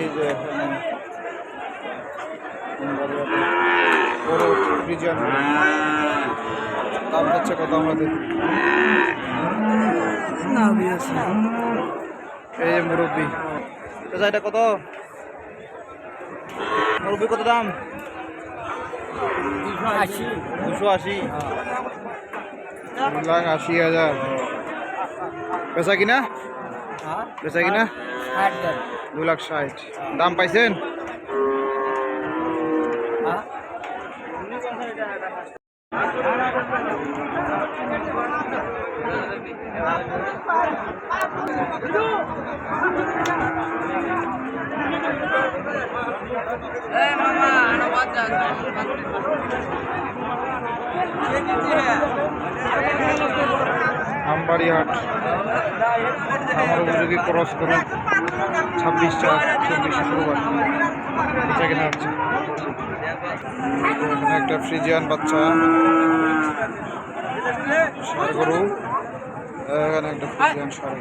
এই যে এখানে দাম হচ্ছে কত আমরা দেখি। এই যে মুরব্বী। এটা কত? মুরব্বী কত দাম? দুশো আশি। লাখ আশি হাজার। পেশা কিনা? হ্যাঁ। পেশা কিনা? দু লাখ ষাট। দাম পাইছেন? হ্যাঁ আমবাড়ি হাট আমার উপযোগী ক্রস করুন ছাব্বিশ চার চব্বিশে শুক্রবার একটা ফ্রিজিয়ান বাচ্চা ষাড় গরু এখানে একটা ফ্রিজিয়ান ষাড়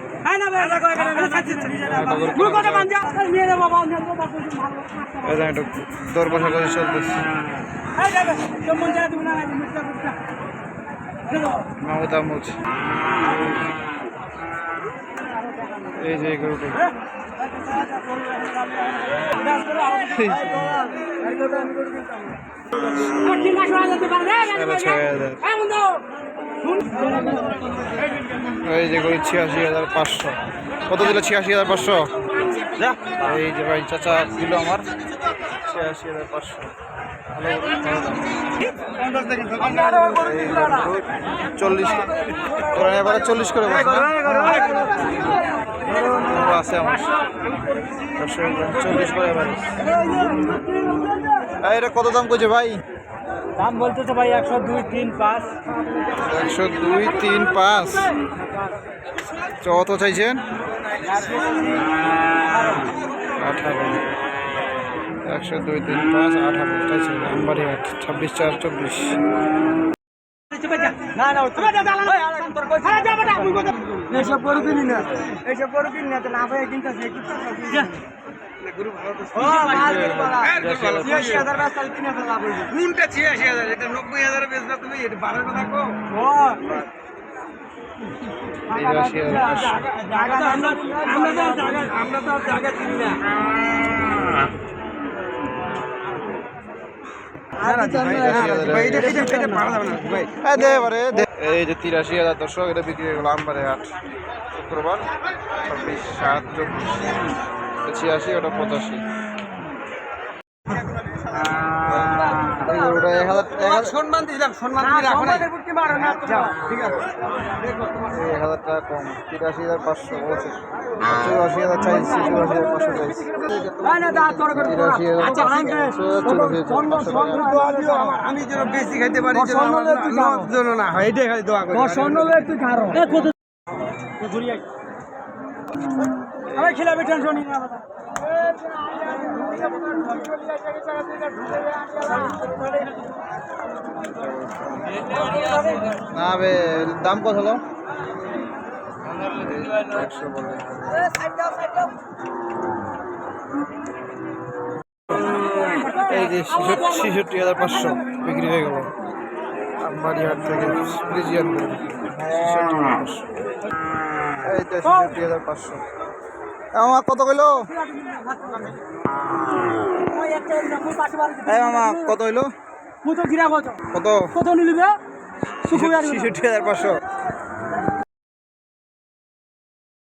গরু এখানে একটা দর বসা করে চলতেছে। আহমদ। এই যে হাজার। এই যে গরু ছিয়াশি হাজার পাঁচশো। কত দিল ছিয়াশি হাজার পাঁচশো? এই যে ভাই চাচা দিল আমার ছিয়াশি হাজার পাঁচশো। ভালো। চল্লিশ। করে এবারে চল্লিশ করে বলছে আছে আমার। চল্লিশ করে এবারে। এটা কত দাম করছে ভাই? দাম বলতেছে ভাই একশো দুই তিন পাঁচ। একশো দুই তিন পাঁচ। কত চাইছেন? একশো দুই তিন পাঁচ আঠারো চাইছেন আমবাড়ি হাট ছাব্বিশ চার চব্বিশ। না না। এসব গরু কিনি না এসব গরু কিনি না তো কিনতেছে হাজার লাভ কোনটা ছিয়াশি হাজার এটা নব্বই হাজার বেচবে তুমি এটা বারো কথা কো আমরা তো আর জায়গা চিনি না ভাই, এটা- এটা- এটা পারা যাবে না, ভাই। এই যে তিরাশি হাজার দর্শক এটা বিক্রি হয়ে গেল আমবাড়ি হাট। শুক্রবার ছাব্বিশ সাত চব্বিশ ছিয়াশি ওটা পঁচাশি এই গরুটা এক হাজার এক হাজার সম্মান দিলাম সম্মান দিয়ে রাখো না ঠিক আছে। এই হাজার টাকা কম তিরাশি হাজার পাঁচশো বলছে। চৌরাশি হাজার চাইছি চৌরাশি হাজার পাঁচশো চাইছি। তিরাশি হাজার আচ্ছা, চৌরাশি হাজার পাঁচশো টাকা। দোয়া দিও আমার- আমি যেন বেশি খাইতে পারি যেন না- হয়। এটাই খালি দোয়া করি। খেলাবে টেনশন না বে দাম কত হলো? একশো বলে এই যে ছেষট্টি হাজার পাঁচশো বিক্রি হয়ে গেল। আমবাড়ি হাট থেকে ছেষট্টি হাজার পাঁচশো। আমার কত কইলো? মামা কত হইল কত? কত নিলিবে ছেষট্টি হাজার পাঁচশো।